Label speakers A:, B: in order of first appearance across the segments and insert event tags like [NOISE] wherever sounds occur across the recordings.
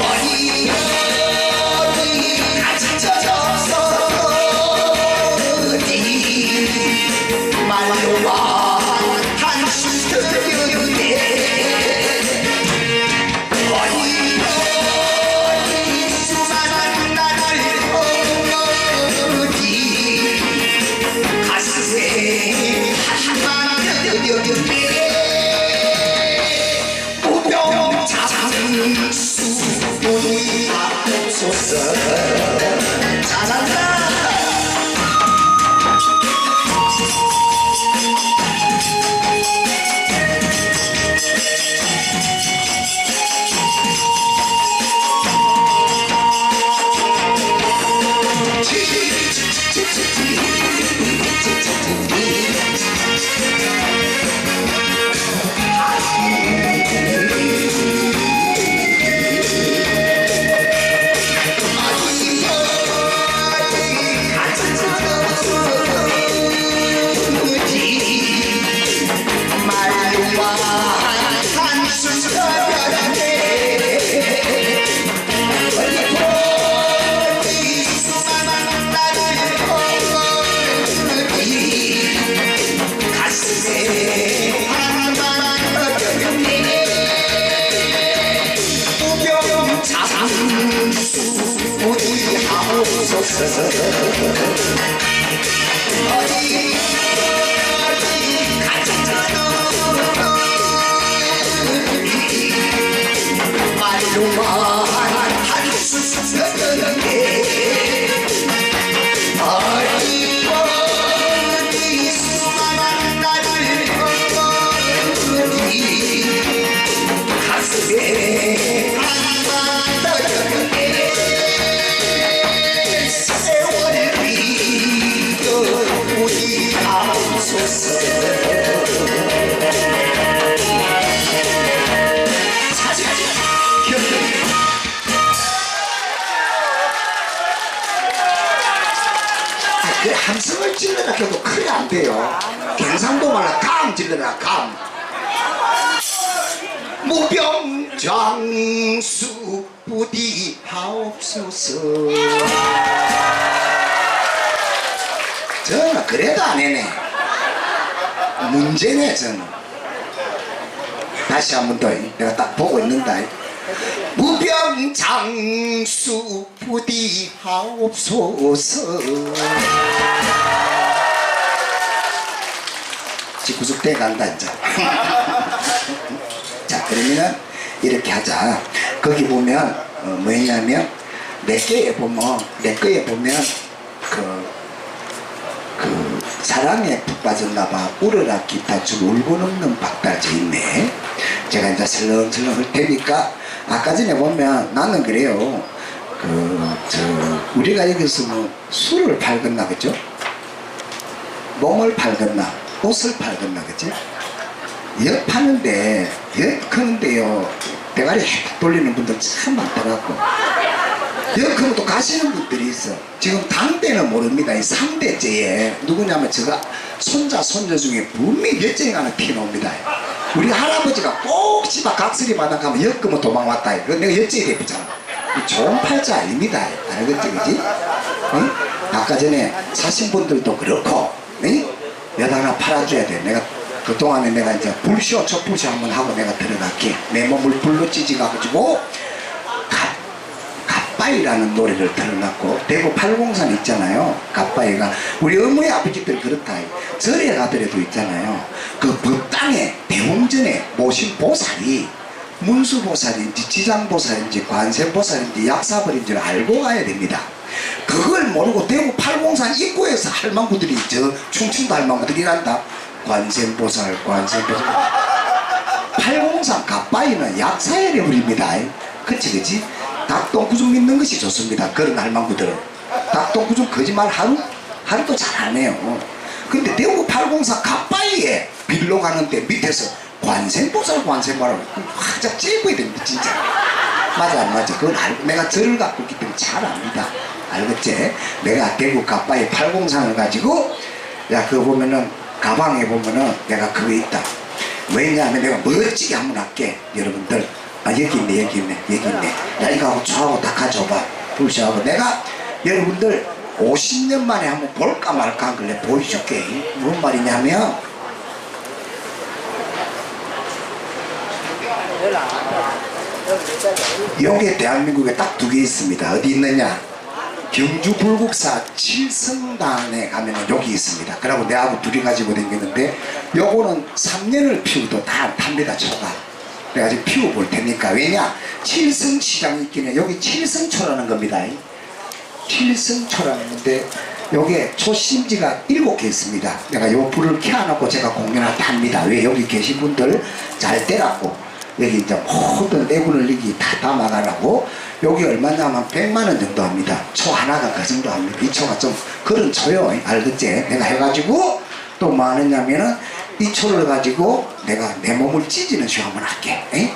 A: 어디 어디 같이 쳐줘 잘한다 찔러라 감. 무병장수 부디 하옵소서. 저는 그래도 안 해네. 문제네 저는. 다시 한 번 더. 내가 딱 보고 있는다. 무병장수 부디 하옵소서 구속대 간다 이제. [LAUGHS] 자 그러면 이렇게 하자. 거기 보면 어, 뭐냐면 내 거에 보면 내 거에 보면 그, 그 사랑에 푹 빠졌나봐. 울어라 기타 줄 울고 넘는 박달재 있네. 제가 이제 설렁설렁 할 테니까 아까 전에 보면 나는 그래요. 그 저 우리가 여기서 뭐 술을 팔겠나 그죠? 몸을 팔겠나 옷을 팔겠나 그죠 엿 파는데 엿 크는데요. 대가리 획 돌리는 분들 참 많더라고. 엿 크면 또 가시는 분들이 있어. 지금 당대는 모릅니다. 이 3대째에 누구냐면 제가 손자 손녀 중에 분명히 몇째가 하나 피나옵니다. 우리 할아버지가 꼭 집안 각설이 만나 가면 엿 크면 도망 왔다. 그 내가 엿째에 대표잖아. 좋은 팔자 아닙니다. 알겠지 그지? 응? 아까 전에 사신 분들도 그렇고 응? 엿 하나 팔아줘야 돼. 내가 그동안에 내가 이제 불쇼 촛불쇼 한번 하고 내가 들어갈게. 내 몸을 불로 찢어가지고 갓, 갓바이라는 노래를 들어놨고 대구 팔공산 있잖아요. 갓바이가 우리 어머니 아버지들 그렇다. 절에 가더라도 있잖아요. 그 법당에 대웅전에 모신 보살이 문수보살인지 지장보살인지 관세보살인지 약사벌인지를 알고 가야 됩니다 그걸 모르고 대구 팔공산 입구에서 할망구들이 저 충청도 할망구들이란다. 관세보살 관세보살. 팔공산 갓바이는 약사의 령물입니다. 그치 그치 닭똥구 좀 믿는 것이 좋습니다. 그런 할망구들은 닭똥구 좀 거짓말 하루? 하루도 잘 안 해요. 근데 대구 팔공산 갓바이에 빌로 가는데 밑에서 관세보살 관세보살 화작 찌고 됩니다 진짜. 맞아 안 맞아. 그건 알, 내가 절을 갖고 있기 때문에 잘 압니다 알겠지? 내가 대구 갓바이 팔공산을 가지고 야 그거 보면은 가방에 보면은 내가 그거 있다. 왜냐하면 내가 멋지게 한번 할게 여기 있네 여기 있네 여기 있네. 야 이거 하고 저하고 다 가져봐. 불시하고. 내가 여러분들 50년 만에 한번 볼까 말까 한 걸래 보여줄게. 뭔 말이냐면 여기에 대한민국에 딱 두 개 있습니다. 어디 있느냐 경주 불국사 칠성당에 가면은 여기 있습니다. 그러고 내하고 둘이 가지고 다니는데 요거는 3년을 피워도 다 안 탑니다. 초가. 그래가지고 피워볼 테니까 왜냐 칠성시장이 해. 여기 칠성초라는 겁니다. 칠성초라는 건데 여기에 초심지가 일곱 개 있습니다. 내가 요 불을 켜놓고 제가 공연을 합니다. 왜 여기 계신 분들 잘 때라고 여기 이제 모든 내군을 여기 다 담아가라고 여기 얼마냐면 100만 원 정도 합니다. 초 하나가 그 정도 합니다. 이 초가 좀 그런 초요. 알겠지? 내가 해가지고 또 뭐 하느냐면은 이 초를 가지고 내가 내 몸을 찢는 쇼 한번 할게. 에?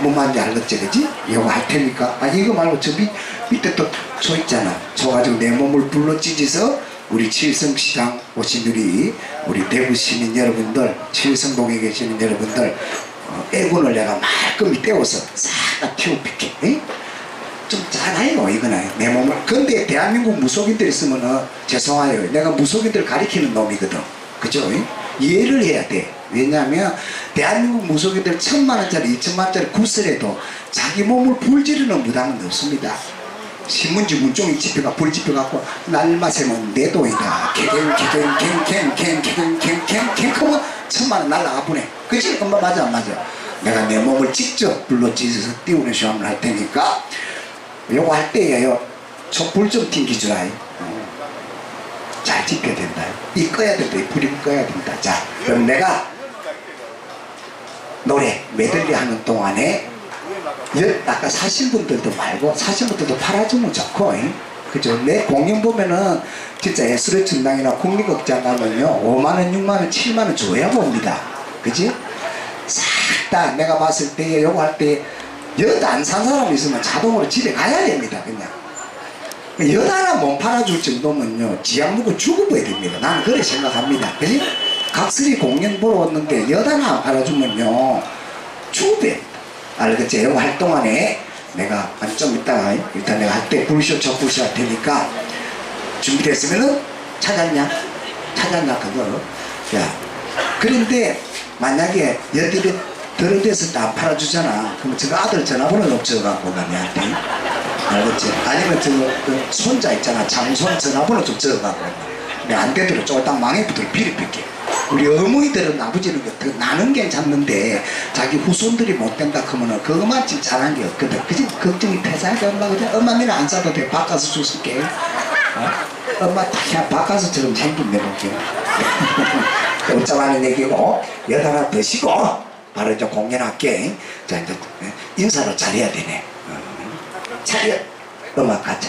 A: 뭔 말인지 알겠지? 그지? 이거 할 테니까. 아, 이거 말고 저 밑, 밑에 또 초 있잖아. 초 가지고 내 몸을 불러 찢어서 우리 칠성시장 오신 우리, 우리 대구 시민 여러분들, 칠성동에 계시는 여러분들, 어, 애군을 내가 말끔히 떼어서 싹다 튀어피게. 에? 좀 잘해요 이거는 내 몸을. 근데 대한민국 무속인들 있으면은 죄송해요. 내가 무속인들 가리키는 놈이거든. 그죠? 이해를 해야 돼. 왜냐하면 대한민국 무속인들 천만 원짜리 이천만 원짜리 구슬해도 자기 몸을 불지르는 무당은 없습니다. 신문지 문종이 집혀가 불 집혀갖고 날마세면 내 돈이다. 갱갱 하면 천만 원 날라가 보내. 그치? 엄마 맞아 안 맞아. 내가 내 몸을 직접 불러 찢어서 띄우는 시험을 할 테니까 요거 할 때에요. 촛불 좀 튕기주라. 어. 잘 지켜야 된다. 이 꺼야 된다. 이 불이 꺼야 된다. 자, 그럼 내가 노래 메들리 하는 동안에 여- 아까 사신 분들도 말고 사신 분들도 팔아주면 좋고 잉? 그죠? 내 공연 보면은 진짜 예술의 전당이나 국립극장 가면요 5만원, 6만원, 7만원 줘야 봅니다. 그지? 싹 다 내가 봤을 때 요거 할때 엿안산 사람 있으면 자동으로 집에 가야 됩니다 그냥. 엿 하나 못 팔아줄 정도면요 지약 먹고 죽어버야 됩니다. 나는 그래 생각합니다. 그지? 각설이 공연 보러 왔는데 엿 하나 안 팔아주면요 죽어버야 알겠지? 요거 할 동안에 내가 좀 이따가 일단 내가 할 때 불쇼 저 불쇼 할 테니까 준비됐으면은 찾았냐? 찾았나 그거? 야. 그런데 만약에 여들이 들어대서 안 팔아주잖아. 그럼 저 아들 전화번호 없어갖고 가 내한테 알겠지? 아니면 저그 손자 있잖아. 장손 전화번호 좀 적어갖고 내안 되도록 저거 딱 망해부터 비리필게. 우리 어머니들은 아버지는 그더 나는 괜찮는데 자기 후손들이 못 된다 그러면은 그것만 지금 잘한 게 없거든. 그지? 걱정이 퇴사하게 엄마. 그냥 엄마 니는 안 사도 돼. 바꿔서 줄게. 어? 엄마 딱 그냥 바꿔서처럼 생긴 내 볼게. [LAUGHS] 웃자마는 얘기고? 엿 하나 드시고 바로 이제 공연할게 자 이제 인사를 잘해야 되네. 어. 차렷 음악 가자